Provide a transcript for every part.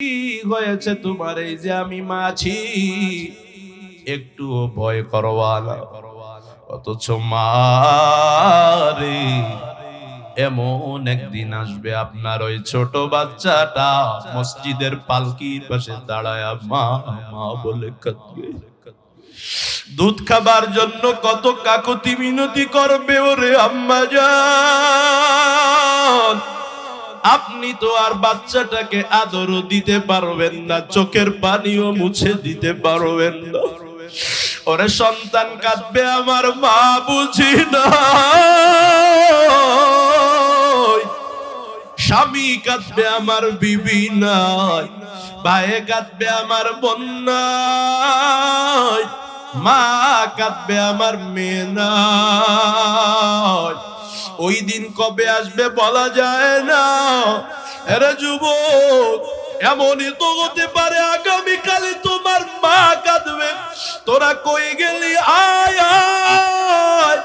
কি হয়েছে তোমার এই যে আমি মাছি? একটুও ভয় না। অথচ মারে, এমন একদিন আসবে আপনার ওই ছোট বাচ্চাটা মসজিদের পালকির পাশে দাঁড়ায় মা মা বলে কাঁদবে। দুধ খাবার জন্য কত কাকতি মিনতি করবে ওরে আম্মা যান আপনি তো আর বাচ্চাটাকে আদরও দিতে পারবেন না, চোখের পানিও মুছে দিতে পারবেন না। ওরে সন্তান কাঁদবে আমার মা, বুঝি না। স্বামী কাঁদবে আমার বিবি নাই ভাইয়ে কাঁদবে আমার বোন নাই, মা কাঁদবে আমার মেয়ে নাই। ওই দিন কবে আসবে বলা যায় না। এরা যুবক, এমনই তো হতে পারে আগামীকালে তোমার মা কাঁদবে। তোরা কই গেলি? আয় আয়।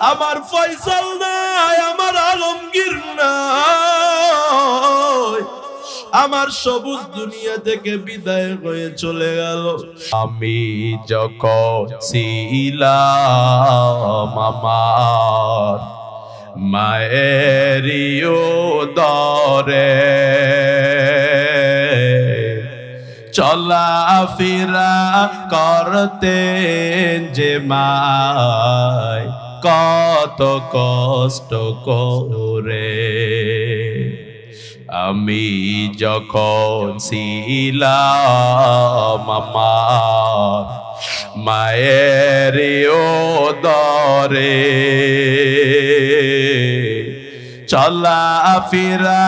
আমার ফয়সাল নাই, আমার আলমগীর নাই। আমার সবুজ দুনিয়া থেকে বিদায় হয়ে চলে গেল। আমি যখন ছিলাম আমার মায়েরিও দরে। চলা ফিরা করতে যে মায় কত কষ্ট করে। আমি যখন ছিলাম আমার মায়ের ও দরে। চলা ফিরা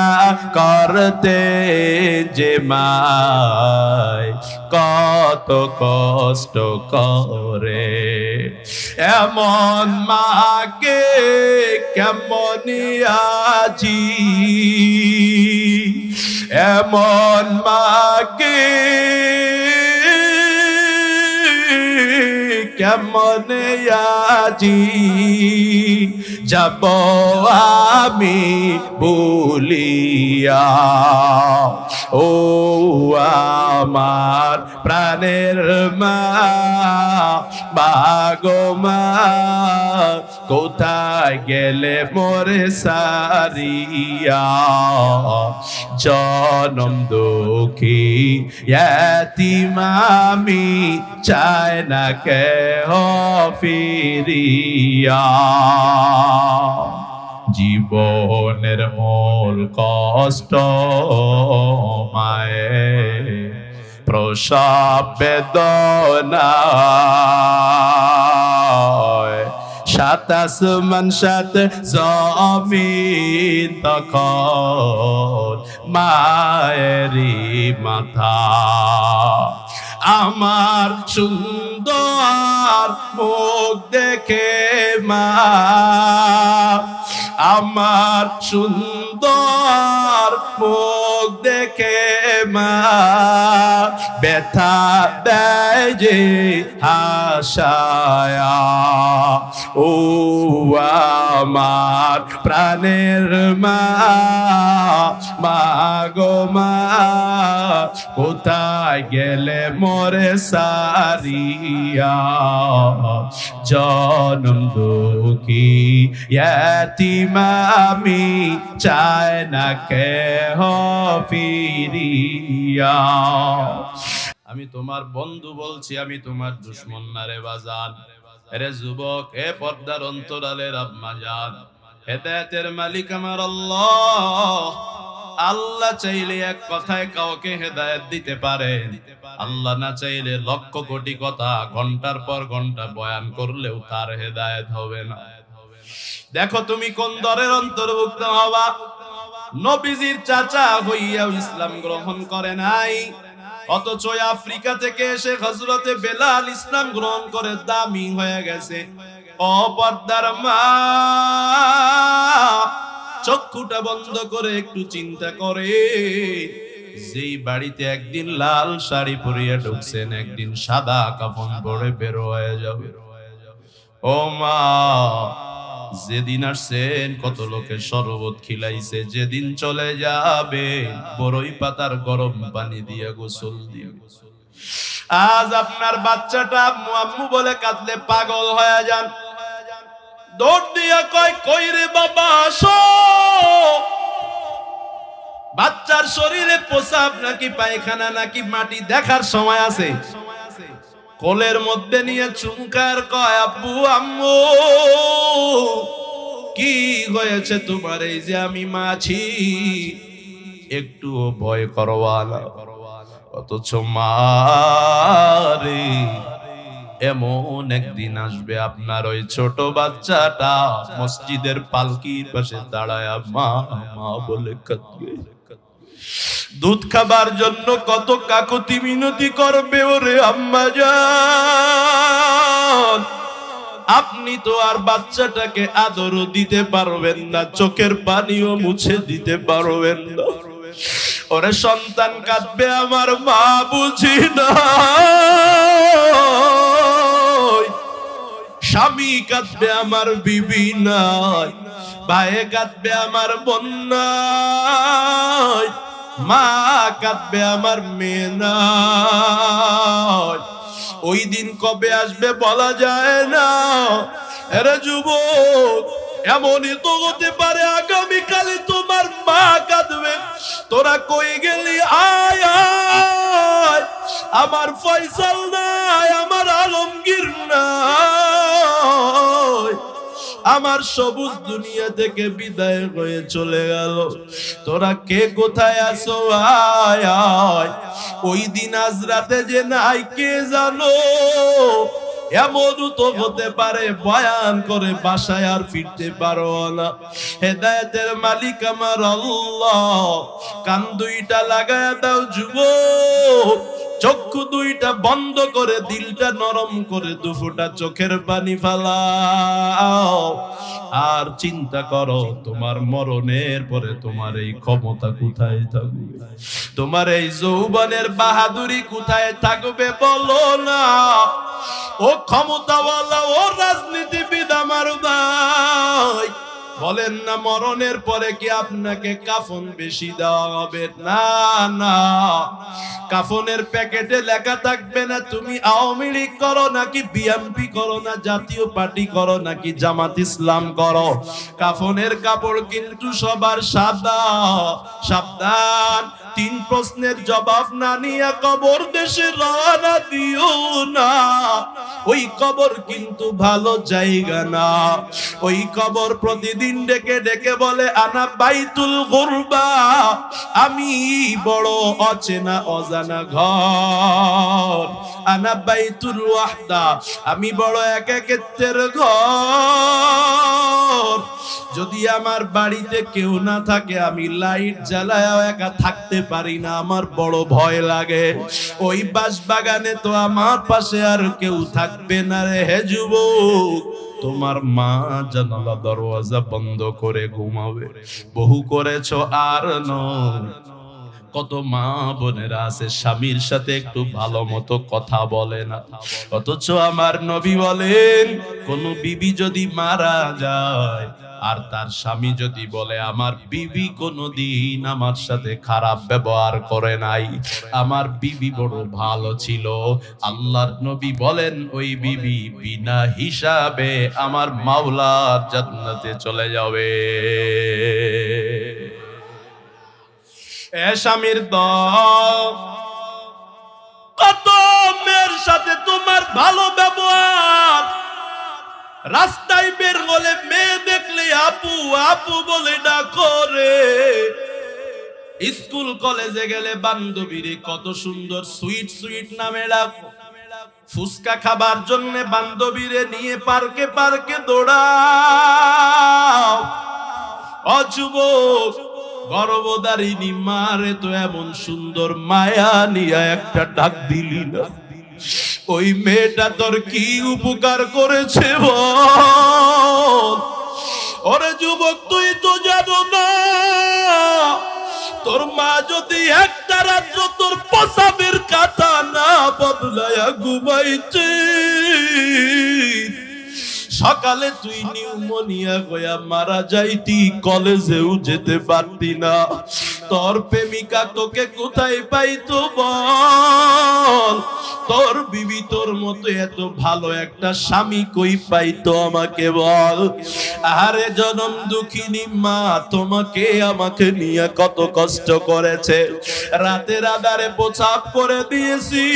করতে যে মায় কত কষ্ট করে। এমন মাকে কেমন আজি? এমন মাকে কেমন আজি যাব আমি বলিয়া? ও আমার প্রাণের মা, বাগো মা, কোথায় গেলে মোরে সারিয়া? জনম দুঃখী মামি চায় না কে ফিরিয়া জীবনের মূল কষ্ট মায়ে প্রসব বেদনা। সাতাশ মান সাত জমিন তখন মায়েরি মাথা। আমার সুন্দর মুখ দেখে মা। আমার সুন্দর মুখ দেখে মা, ব্যথা দেয় যে আশায়া ও আমার প্রাণের মা মা কোথায় গেলে মোরে সারিয়া? জনম দুঃখী ইয়াতিমামি চায় না কে ফিরিয়া। আমি তোমার বন্ধু বলছি, আমি তোমার দুশ্মন না রে বাজান। রে যুবক হে পর্দার অন্তরালের আম্মা জান হেদায়েতের মালিক আমার আল্লাহ। আল্লাহ চাইলে এক কথায় কাউকে হেদায়েত দিতে পারেন। আল্লাহ না চাইলে লক্ষ কোটি কথা ঘণ্টার পর ঘণ্টা বয়ান করলেও তার হেদায়েত হবে না। দেখো তুমি কোন দরের অন্তর্ভুক্ত হবা? নবীজির চাচা হইয়াও ইসলাম গ্রহণ করে নাই। অথচ আফ্রিকা থেকে এসে হজরতে বেলাল ইসলাম গ্রহণ করে দামি হয়ে গেছে। অপর্দার মা, চক্ষুটা বন্ধ করে একটু চিন্তা করে। যেই বাড়িতে একদিন লাল শাড়ি পরিয়ে ঢুকছেন, একদিন সাদা কাফন পরে বের হয়ে যাবে। ও মা যেদিন আসছেন, কত লোকের শরবত খিলাইছে, যেদিন চলে যাবে, বড়ই পাতার গরম পানি দিয়ে গোসল দিবে আজ আপনার বাচ্চাটা আম্মু বলে কাঁদলে পাগল হয়ে যান। দৌড় দিয়া কয়, কই রে বাবা, আসো। বাচ্চার শরীরে প্রসাব নাকি পায়খানা, নাকি মাটি দেখার সময় আছে? কোলের মধ্যে নিয়ে চুমকার কয়, আব্বু, আম্মু। হয়েছে তোমার এই যে আমি মাছি। একটুও ভয় করওয়ালা অথচ মারে, এমন একদিন আসবে আপনার ওই ছোট বাচ্চাটা মসজিদের পালকির পাশে দাঁড়ায় মা মা বলে দুধ খাবার জন্য কত কাকতি মিনতি করবে ওরে আম্মা যান আপনি তো আর বাচ্চাটাকে আদরও দিতে পারবেন না, চোখের পানিও মুছে দিতে পারবেন না। ওরে সন্তান কাঁদবে আমার মা, বুঝি না। স্বামী কাঁদবে আমার বিবি নাই ভাইয়ে কাঁদবে আমার বোন নাই, মা কাঁদবে আমার মেয়ে নাই। ওই দিন কবে আসবে বলা যায় না। এরা যুবক, এমনই তো হতে পারে আগামীকালে তোমার মা কাঁদবে। তোরা কই গেলি? আয় আয়। আমার ফয়সাল নাই, আমার আলমগীর নাই। আমার সবুজ দুনিয়া থেকে বিদায় হয়ে চলে গেল। তোরা কে কোথায় আসো আয় আয়। ওই দিন আজ রাতে যে নাই, কে জানো? এমন তো হতে পারে, বয়ান করে বাসায় আর ফিরতে পারো না। হেদায়েতের মালিক আমার আল্লাহ। কান দুইটা লাগায় দাও যুবক। চক্ষু দুইটা বন্ধ করে, দিলটা নরম করে দুফোটা চোখের পানি ফালাও। আর চিন্তা করো, তোমার মরণের পরে তোমার এই ক্ষমতা কোথায় থাকবে? তোমার এই যৌবনের বাহাদুরি কোথায় থাকবে বলো না। ও ক্ষমতাওয়ালা, ও রাজনীতিবিদ আমার ভাই। বলেন না, মরণের পরে কি আপনাকে কাফন বেশি দেওয়া হবে? না না। কাফনের প্যাকেটে লেখা থাকবে না, তুমি আওয়ামী লীগ করো নাকি বিএমপি করো না, জাতীয় পার্টি করো নাকি জামাত ইসলাম করো? কাফনের কাপড় কিন্তু সবার সাদা, সাবধান। তিন প্রশ্নের জবাব না নিয়ে কবর দেশে রওনা দিও না। ওই কবর কিন্তু ভালো জায়গা না। ওই কবর প্রতিদিন ডেকে ডেকে বলে, আনা বাইতুল গুরবা, আমি বড় অচেনা অজানা ঘর। আনা বাইতুল ওয়াহদা, আমি বড় এক একাকিত্বের ঘর। যদি আমার বাড়িতে কেউ না থাকে, আমি লাইট জ্বালায় একা থাকতে পারি না, আমার বড় ভয় লাগে। ওই বাস বাগানে তো আমার পাশে আর কেউ থাকবে না রে, হে যুবক। তোমার মা জানালা দরওয়াজা বন্ধ করে ঘুমাবে। বহু করেছ আর নয়। কত মা বোনেরা আছে, স্বামীর সাথে একটু ভালো মতো কথা বলে না। অথচ আমার নবী বলেন, কোন বিবি যদি মারা যায় আর তার স্বামী যদি বলে, আমার বিবি কোনদিন আমার সাথে খারাপ ব্যবহার করে নাই, আমার বিবি বড় ভালো ছিল। আল্লাহর নবী বলেন, ওই বিবি বিনা হিসাবে আমার মাওলার জান্নাতে চলে যাবে। স্বামীর কত মেয়ের সাথে তোমার ভালো ব্যবহার? রাস্তায় বের হলে মেয়ে দেখলে আপু আপু বলে না করে স্কুল কলেজে গেলে বান্ধবীরে কত সুন্দর সুইট সুইট নামে ডাকো। ফুচকা খাবার জন্য বান্ধবীরে নিয়ে পার্কে পার্কে দৌড়াও। অযুবক গর্ভদারিণী মারে তো এমন সুন্দর মায়া নিয়ে একটা ডাক দিলি না। ওই মেয়েটা তোর কি উপকার করেছে ওরে যুবক, তুই তো জানো না। তোর মা যদি একটা রাত্র তোর পোশাবের কাতা না বদলায়া ঘুমাইছে সকালে তুই নিউমোনিয়া হইয়া মারা যাইতি, কলেজেও যেতে পারতি না। তোর প্রেমিকা তোকে কোথায় পাইতো বল? তোর বিবি তোর মতো এত ভালো একটা স্বামী কই পাইতো আমাকে বল? আরে জনম দুঃখিনী মা, তোমাকে আমাকে নিয়ে কত কষ্ট করেছে। রাতের আধারে পোছাপ করে দিয়েছি।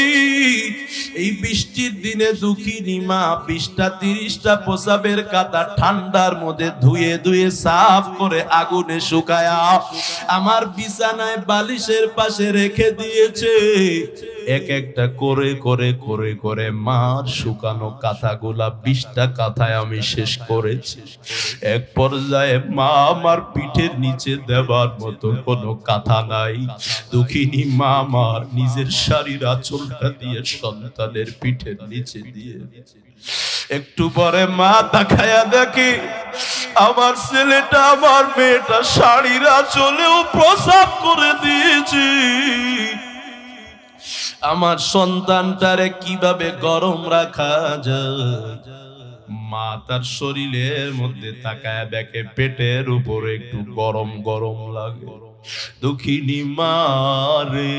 এই বৃষ্টির দিনে দুঃখিনী মা, বিশটা তিরিশটা পোশাবের কাতা ঠান্ডার মধ্যে ধুয়ে ধুয়ে সাফ করে আগুনে শুকায়া আমার বিছানায় বালিশের পাশে রেখে দিয়েছে। এক একটা করে করে করে করে মার শুকানো কাঁথাগুলা বিশটা কাঁথায় আমি শেষ করেছি। এক পর্যায়ে মা আমার পিঠের নিচে দেবার মতো কোনো কাঁথা নাই। দুঃখিনী মা আমার নিজের শাড়ির আঁচলটা দিয়ে সন্তানের পিঠের নিচে দিয়ে একটু পরে মা তাকায়া দেখি আমার ছেলেটা, আমার মেয়েটা শাড়ির চলেও প্রসাব করে দিয়েছি। আমার সন্তানটারে কীভাবে গরম রাখা যায়? মা তার শরীরের মধ্যে তাকায় দেখে পেটের উপরে একটু গরম গরম লাগে। দুঃখিনী মা রে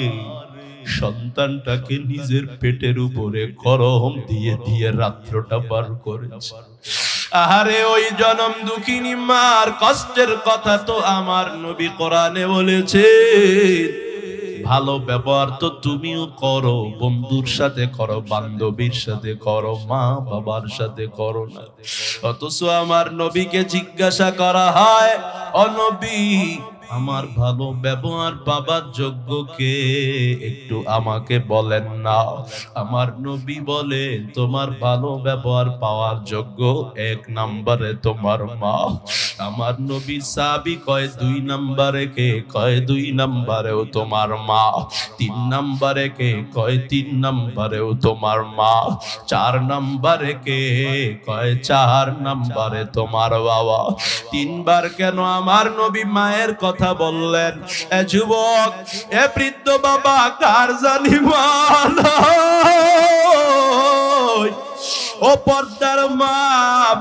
সন্তানটাকে নিজের পেটের উপরে গরম দিয়ে দিয়ে রাত্রটা পার করেছে। আহারে ওই জনম দুঃখিনী মার কষ্টের কথা তো আমার নবী কোরআনে বলেছে। ভালো ব্যবহার তো তুমিও করো, বন্ধুর সাথে করো, বান্ধবীর সাথে করো, মা বাবার সাথে করো না। অথচ আমার নবীকে জিজ্ঞাসা করা হয় অনবী আমার ভালো ব্যবহার পাবার যোগ্য কে? একটু আমাকে বলেন না। আমার নবী বলে তোমার ভালো ব্যবহার পাওয়ার যোগ্য এক নম্বরে তোমার মা। আমার নবী সাবি কয়, দুই নম্বরে কে? কয়, দুই নম্বরেও তোমার মা। তিন নম্বরে কে? কয়, তিন নম্বরেও তোমার মা। চার নম্বরে কে? কয়, চার নম্বরে তোমার বাবা। তিনবার কেন আমার নবী মায়ের কথা বললেন, এ যুবক, এ বৃদ্ধ বাবা কার জানি ও পর্দার মা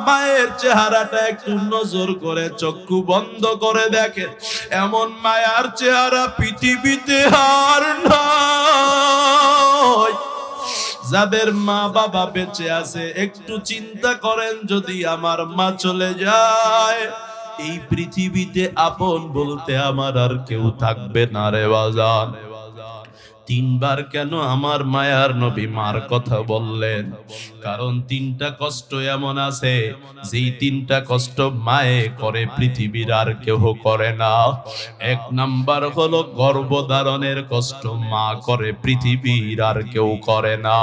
মায়ের চেহারাটা একটু নজর করে চক্ষু বন্ধ করে দেখে এমন মায়ার চেহারা পৃথিবীতে আর নয়। যাদের মা বাবা বেঁচে আছে, একটু চিন্তা করেন যদি আমার মা চলে যায়। এই পৃথিবীতে আপন বলতে আমার আর কেউ থাকবে না রে বাজান। তিনবার কেন আমার মায়ার নবী মার কথা বললেন? কারণ তিনটা কষ্ট এমন আছে, যেই তিনটা কষ্ট মায়ে করে পৃথিবীর আর কেউ করে না। এক নাম্বার হলো গর্ভধারণের কষ্ট মা করে পৃথিবীর আর কেউ করে না।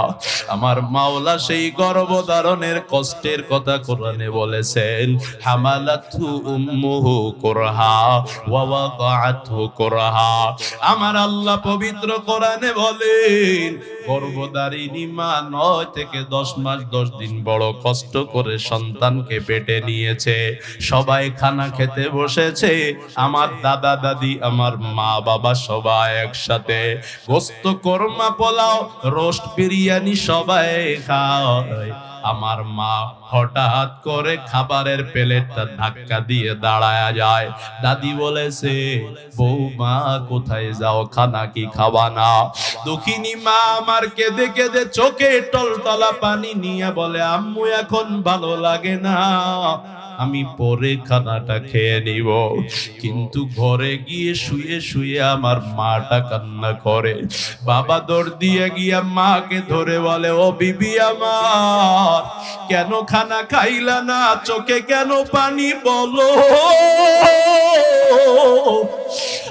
আমার মাওলা সেই গর্ভধারণের কষ্টের কথা কোরআনে বলেছেন হামালাতু উম্মুহু কুরহা, ওয়া ওয়াকাআতহু কুরহা। আমার আল্লাহ পবিত্র কোরআনে বলেন, গর্ভধারিণী মা নয় থেকে দশ মাস দশ দিন বড় কষ্ট করে সন্তানকে পেটে নিয়েছে। সবাই খানা খেতে বসেছে। আমার দাদা, দাদি, আমার মা, বাবা সবাই একসাথে। গোস্ত, কর্মা, পোলাও, রোস্ট, বিরিয়ানি সবাই খায়। আমার মা হঠাৎ করে খাবারের প্লেটটা ধাক্কা দিয়ে দাঁড়ায় যায়। দাদি বলেছে, বৌমা, কোথায় যাও? খানা কি খাবা না? দুঃখিনী মা আমার কেঁদে কেঁদে চোখে টলতলা পানি নিয়ে বলে, আম্মু, এখন ভালো লাগে না। আমি পরে খানাটা খেয়ে নিব। কিন্তু ঘরে গিয়ে শুয়ে শুয়ে আমার মাটা কান্না করে। বাবা দৌড় দিয়ে গিয়া মাকে ধরে বলে, ও বিবি আমার, কেন খানা খাইলা না? চোখে কেন পানি বলো?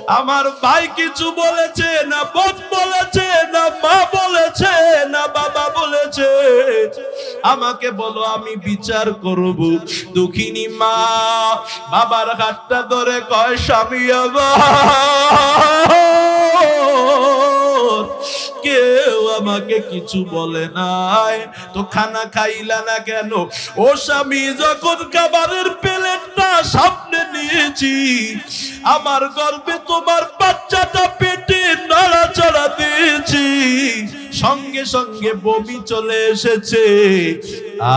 আমার ভাই কিছু বলেছে, না বোন বলেছে, না মা বলেছে, না বাবা বলেছে। আমাকে বলো, আমি বিচার করব দুঃখিনী মা বাবার হাতটা ধরে কয়, স্বামী কেউ আমাকে কিছু বলে নাই। তো খানা খাইলা না কেন? ও স্বামী, যখন খাবারের পেলেন না সামনে নিয়েছি আমার গর্বে তোমার বাচ্চাটা পেটে নাড়াচাড়া দিয়েছি। সঙ্গে সঙ্গে বমি চলে এসেছে।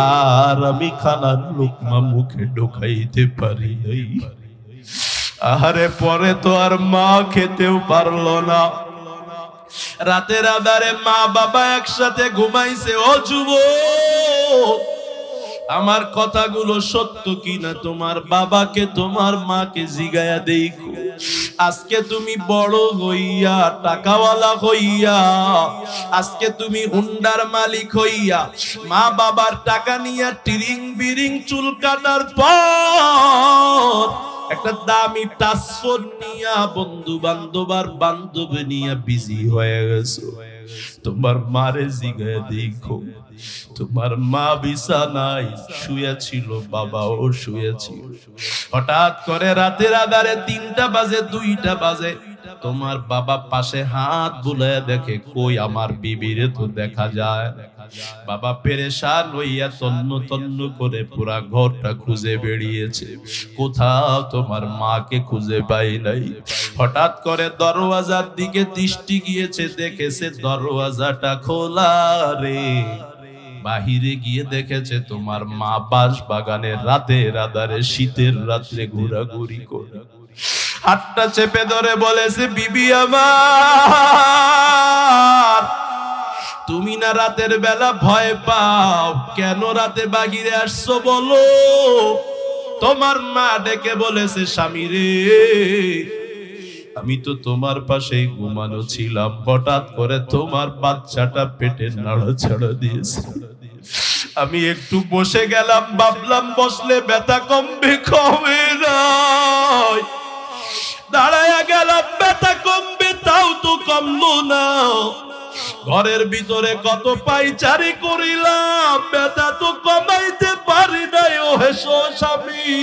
আর আমি খানার লোকমা মুখে ঢোকাইতে পারি আহারে পরে তো আর মা খেতেও পারল না। রাতের আধারে মা বাবা একসাথে ঘুমাইছে। ও আমার কথাগুলো সত্য কিনা তোমার বাবাকে, তোমার মাকে জিগায়া দেখো আজকে তুমি বড় হইয়া, টাকাওয়ালা হইয়া, আজকে তুমি হুন্ডার মালিক হইয়া, মা বাবার টাকা নিয়ে টিরিং বিরিং চুল কাটার পর একটা দামি টাচফোন নিয়া বন্ধু বান্ধব আর বান্ধব নিয়া বিজি হয়ে গেছো। তোমার মারে জিগায়া দেখো তোমার মা বিছানায় শুয়ে ছিল বাবাও শুয়ে ছিল হঠাৎ করে রাতের আধারে তিনটা বাজে, দুইটা বাজে। তোমার বাবা পাশে হাত বুলায় দেখে, কই আমার বিবিরে তো দেখা যায়? বাবা পেরেশান হইয়া তন্ন তন্ন করে পুরা ঘরটা খুঁজে বেরিয়েছে কোথাও তোমার মাকে খুঁজে পাই নাই। হঠাৎ করে দরওয়াজার দিকে দৃষ্টি গিয়েছে দেখেছে দরওয়াজাটা খোলা রে। বাহিরে গিয়ে দেখেছে তোমার মা বাস বাগানে রাতে রাদারে শীতের রাত্রে ঘোরাঘুরি করে। হাতটা চেপে ধরে বলেছে, বিবি আমার, তুমি না রাতের বেলা ভয় পাও, কেন রাতে বাগিরে আসছো বলো? তোমার মা ডেকে বলেছে, স্বামী রে, আমি তো তোমার পাশেই ঘুমানো ছিলাম, হঠাৎ করে তোমার বাচ্চাটা পেটে নাড়াচাড়া দিয়েছে। আমি একটু বসে গেলাম, ভাবলাম বসলে ব্যথা কমবে কমে নাই দাঁড়ায়া গেলাম, ব্যথা কমবে, তাও তো কমলো না। ঘরের ভিতরে কত পাইচারি করিলাম, ব্যথা তো কমাইতে পারি নাই, ও হেসো স্বামী।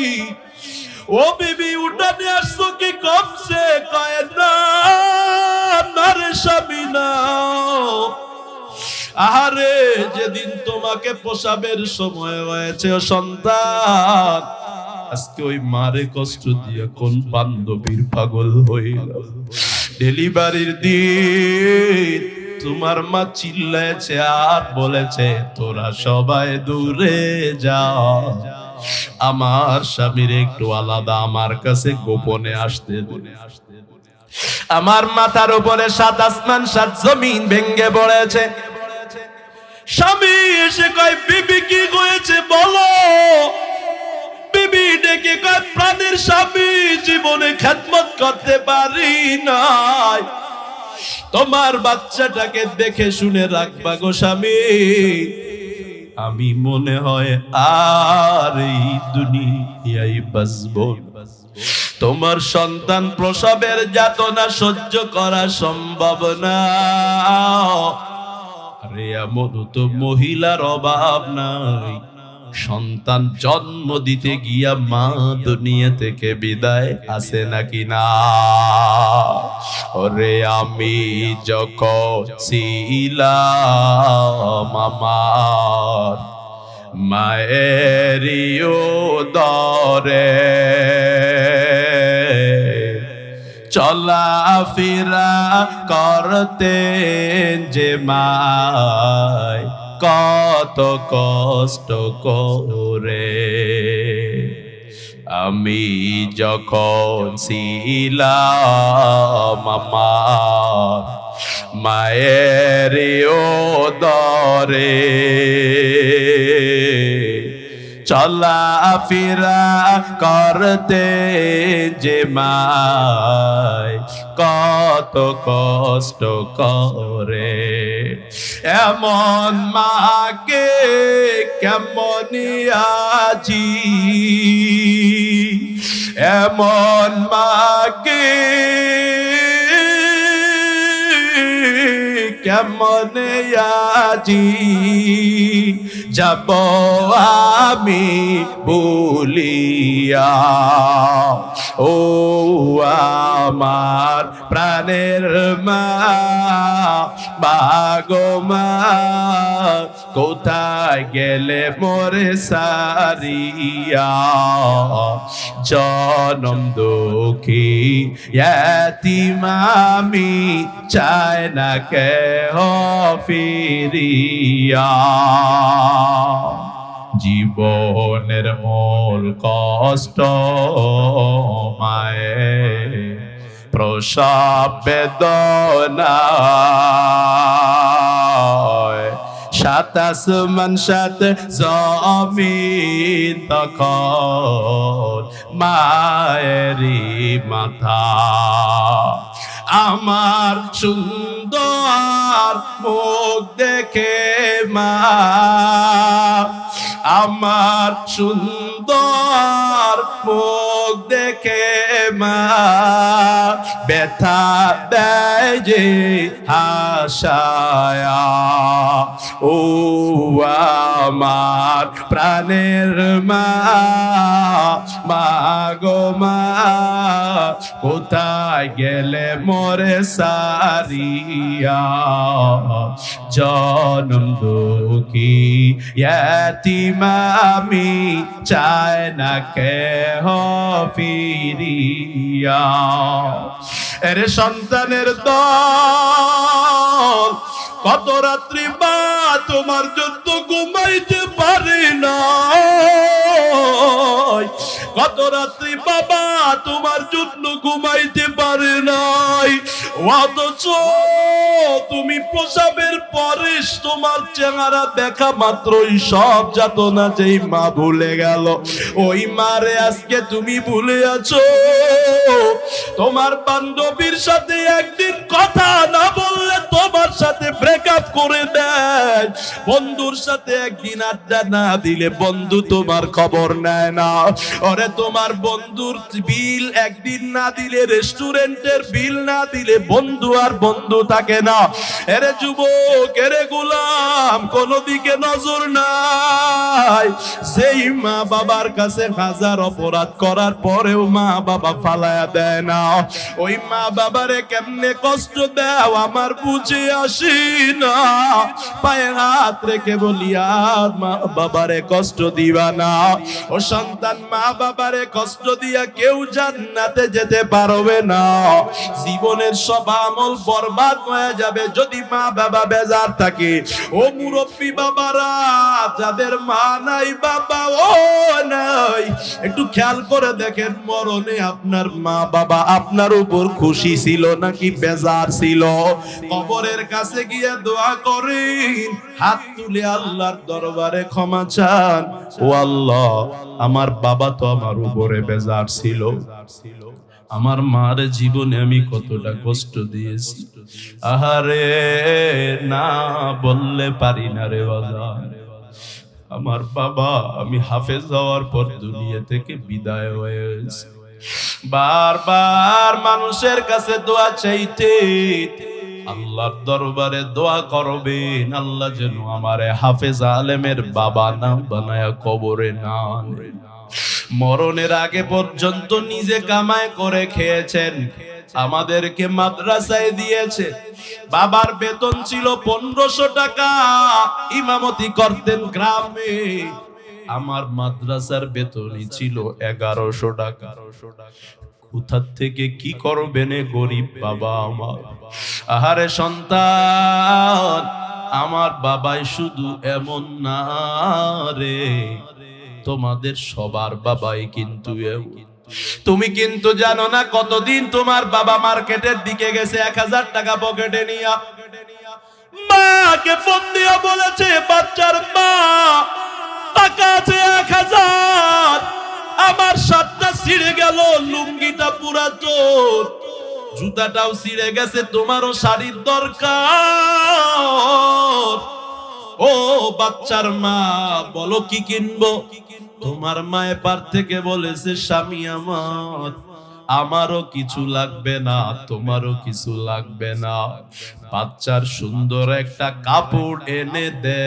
ও বিবি, উঠানে আসছো কি কমছে? কয়, না না রে স্বামী, না। আহারে, যেদিন তোমাকে পোষাবের সময় হয়েছে সন্তান, আজকে ওই মারে কষ্ট দিয়ে কোন বান্ধবীর পাগল হইল। ডেলিভারির দিন তোমার মা চিল্লেছে আর বলেছে, তোরা সবাই দূরে যা। আমার স্বামীর একটু আলাদা, আমার কাছে গোপনে আসতে। আমার মাথার উপরে সাত আসমান, সাত জমিন ভেঙ্গে পড়েছে। স্বামী এসে কয়, বিবি কি হয়েছে বলো? বিবি ডেকে কয়, প্রাণের স্বামী, জীবনে খেদমত করতে পারি নাই। তোমার বাচ্চাটাকে দেখে শুনে রাখবা গো স্বামী। আমি মনে হয় আর এই দুনিয়ায় বাঁচবো। তোমার সন্তান প্রসবের যাতনা সহ্য করা সম্ভব না। আরে এমন মহিলার অভাব নাই। সন্তান জন্ম দিতে গিয়া মা দুনিয়া থেকে বিদায় আসে নাকি না? ওরে আমি যখন ছিলাম আমার মায়েরিও দরে চলা ফিরা করতে যে মায় কত কষ্ট করে। আমি যখন ছিলাম আমার মায়ের ও দরে চলা ফিরা করতে যে মায় কত কষ্ট করে। এমন মাকে কেমন আজি এমন মাকে কেমন আজি যাব আমি বলিয়া। ও আমার প্রাণের মা, বাগো মা, কোথায় গেলে মোরে সারিয়া? জনম দুঃখী মামি চায় না কে ফিরিয়া। জীবনের মূল কষ্ট মায়ে প্রসব বেদনা। সাত আসমান সাত জমিন তখন মায়েরি মাথা। আমার সুন্দর মুখ দেখে মা। আমার সুন্দর মুখ দেখে মা, ব্যথা দেয় যে হাসায়া। ও আমার প্রাণের মা মা গো মা, কোথায় গেলে মরে সারিয়া? জনম দুঃখী ইয়াতিমামি চায় না কে ফিরিয়া। এরে সন্তানের দল, কত রাত্রি বা তোমার যুদ্ধ ঘুমাইতে পারি না কত রাত্রি বাবা তোমার যুদ্ধ ঘুমাইতে অথচ তুমি প্রসাবের পরে তোমার চেহারা দেখা মাত্রই সব মা ভুলে গেল। ওই মারে আজকে তুমি ভুলে আছো। তোমার বান্ধবীর সাথে একদিন কথা না বললে তোমার সাথে ব্রেকআপ করে দেয়। বন্ধুর সাথে একদিন আড্ডা না দিলে বন্ধু তোমার খবর নেয় না। ওরে তোমার বন্ধুর বিল একদিন না দিলে রেস্টুরেন্টের বিল না দিলে বন্ধু আর বন্ধু থাকে না। এরে যুবক, এরে গোলাম, কোনো দিকে নজর নাই। সেই মা বাবার কাছে হাজার অপরাধ করার পরেও মা বাবা ফালায়া দেয় না। ওই মা বাবারে কেমনে কষ্ট দেও আমার বুঝে আসি না। পায়ে হাত রেখে বলি, আর মা বাবারে কষ্ট দিবা না। ও সন্তান, মা বাবারে কষ্ট দিয়া কেউ জান্নাতে যেতে পারবে না। জীবনের সব আমল বরবাদ হয়ে যাবে যদি মা বাবা বেজার থাকে। ও মুরব্বী বাবারা, যাদের মা নাই, বাবা ও নাই, একটু খেয়াল করে দেখেন মরণে আপনার মা বাবা আপনার উপর খুশি ছিল নাকি বেজার ছিল? কবরের কাছে গিয়ে দোয়া করেন, হাত তুলে আল্লাহর দরবারে ক্ষমা চান। ও আল্লাহ, আমার বাবা তো আমার উপরে বেজার ছিল। আমার মার জীবনে আমি কতটা কষ্ট দিয়েছি। আহারে, না বললে পারি না রে আমার বাবা, আমি হাফেজ হওয়ার পর দুনিয়া থেকে বিদায় হয়েছে বারবার মানুষের কাছে দোয়া চাইতে আল্লাহর দরবারে দোয়া করবেন, আল্লাহ যেন আমারে হাফেজ আলেমের বাবা না বানায়া কবরে না। মরণের আগে পর্যন্ত নিজে কামাই করে খেয়েছেন। আমাদেরকে মাদ্রাসায় দিয়েছে। বাবার বেতন ছিল পনেরোশো টাকা। ইমামতি করতেন গ্রামে। আমার মাদ্রাসার বেতনই ছিল এগারোশো টাকা। কোথার থেকে কি করবেন গরিব বাবা আমার? আহারে সন্তান, আমার বাবাই শুধু এমন না রে। তোমাদের সবার বাবাই কিন্তু তুমি কিন্তু জানো না কতদিন তোমার বাবা মার্কেটের দিকে গেছে এক হাজার টাকা পকেটে নিয়া। মাকে ফোন দিয়া বলেছে, বাচ্চার মা, টাকা আছে এক হাজার। আমার সাতটা ছিঁড়ে গেল, লুঙ্গিটা পুরা চোর। জুতাটাও ছিঁড়ে গেছে, তোমারও শাড়ির দরকার। ও বাচ্চার মা, বলো কি কিনবো? তোমার মায়ের পার থেকে বলেছে, স্বামী আমার, আমারও কিছু লাগবে না, তোমারও কিছু লাগবে না। বাচ্চার সুন্দর একটা কাপড় এনে দে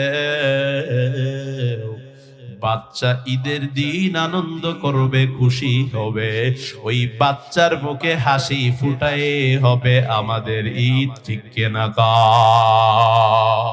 বাচ্চা ঈদের দিন আনন্দ করবে, খুশি হবে। ওই বাচ্চার মুখে হাসি ফুটায় হবে, আমাদের ঈদ ঠিক কেনা